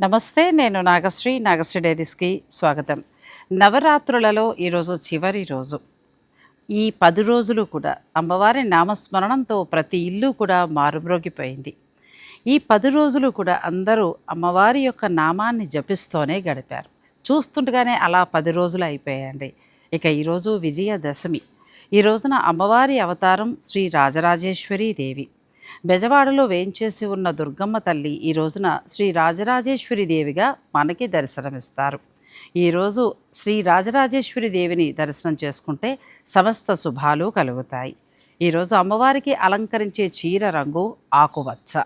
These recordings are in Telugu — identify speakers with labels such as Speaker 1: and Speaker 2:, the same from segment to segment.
Speaker 1: నమస్తే నేను నాగశ్రీ నాగశ్రీ డైరీస్కి స్వాగతం. నవరాత్రులలో ఈరోజు చివరి రోజు. ఈ పది రోజులు కూడా అమ్మవారి నామస్మరణంతో ప్రతి ఇల్లు కూడా మారుమ్రోగిపోయింది. ఈ పది రోజులు కూడా అందరూ అమ్మవారి యొక్క నామాన్ని జపిస్తూనే గడిపారు. చూస్తుండగానే అలా పది రోజులు అయిపోయాయండి. ఇక ఈరోజు విజయదశమి. ఈ రోజున అమ్మవారి అవతారం శ్రీ రాజరాజేశ్వరీ దేవి బెజవాడలో వేయించేసి ఉన్న దుర్గమ్మ తల్లి ఈ రోజున శ్రీ రాజరాజేశ్వరి దేవిగా మనకి దర్శనమిస్తారు. ఈరోజు శ్రీ రాజరాజేశ్వరి దేవిని దర్శనం చేసుకుంటే సమస్త శుభాలు కలుగుతాయి. ఈరోజు అమ్మవారికి అలంకరించే చీర రంగు ఆకువచ్చ.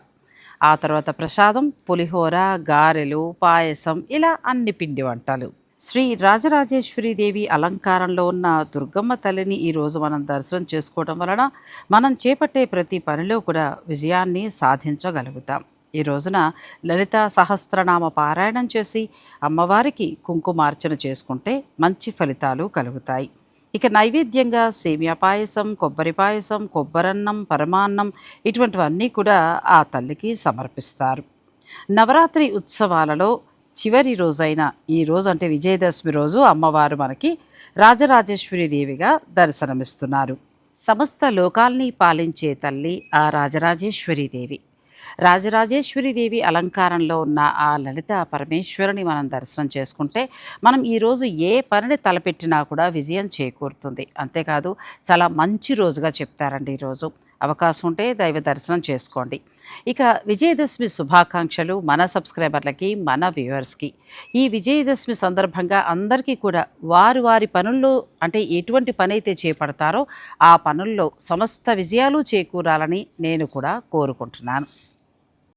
Speaker 1: ఆ తర్వాత ప్రసాదం పులిహోర గారెలు పాయసం ఇలా అన్ని పిండి వంటలు. శ్రీ రాజరాజేశ్వరి దేవి అలంకారంలో ఉన్న దుర్గమ్మ తల్లిని ఈరోజు మనం దర్శనం చేసుకోవడం వలన మనం చేపట్టే ప్రతి పనిలో కూడా విజయాన్ని సాధించగలుగుతాం. ఈ రోజున లలిత సహస్రనామ పారాయణం చేసి అమ్మవారికి కుంకుమార్చన చేసుకుంటే మంచి ఫలితాలు కలుగుతాయి. ఇక నైవేద్యంగా సేమియా పాయసం కొబ్బరి పాయసం కొబ్బరన్నం పరమాన్నం ఇటువంటివన్నీ కూడా ఆ తల్లికి సమర్పిస్తారు. నవరాత్రి ఉత్సవాలలో చివరి రోజైన ఈ రోజు అంటే విజయదశమి రోజు అమ్మవారు మనకి రాజరాజేశ్వరి దేవిగా దర్శనమిస్తున్నారు. సమస్త లోకాల్ని పాలించే తల్లి ఆ రాజరాజేశ్వరి దేవి. రాజరాజేశ్వరి దేవి అలంకారంలో ఉన్న ఆ లలిత పరమేశ్వరుని మనం దర్శనం చేసుకుంటే మనం ఈరోజు ఏ పనిని తలపెట్టినా కూడా విజయం చేకూరుతుంది. అంతేకాదు చాలా మంచి రోజుగా చెప్తారండి ఈరోజు అవకాశం ఉంటే దైవ దర్శనం చేసుకోండి. ఇక విజయదశమి శుభాకాంక్షలు మన సబ్స్క్రైబర్లకి మన వ్యూవర్స్కి. ఈ విజయదశమి సందర్భంగా అందరికీ కూడా వారు వారి పనుల్లో అంటే ఎటువంటి పని అయితే చేపడతారో ఆ పనుల్లో సమస్త విజయాలు చేకూరాలని నేను కూడా కోరుకుంటున్నాను.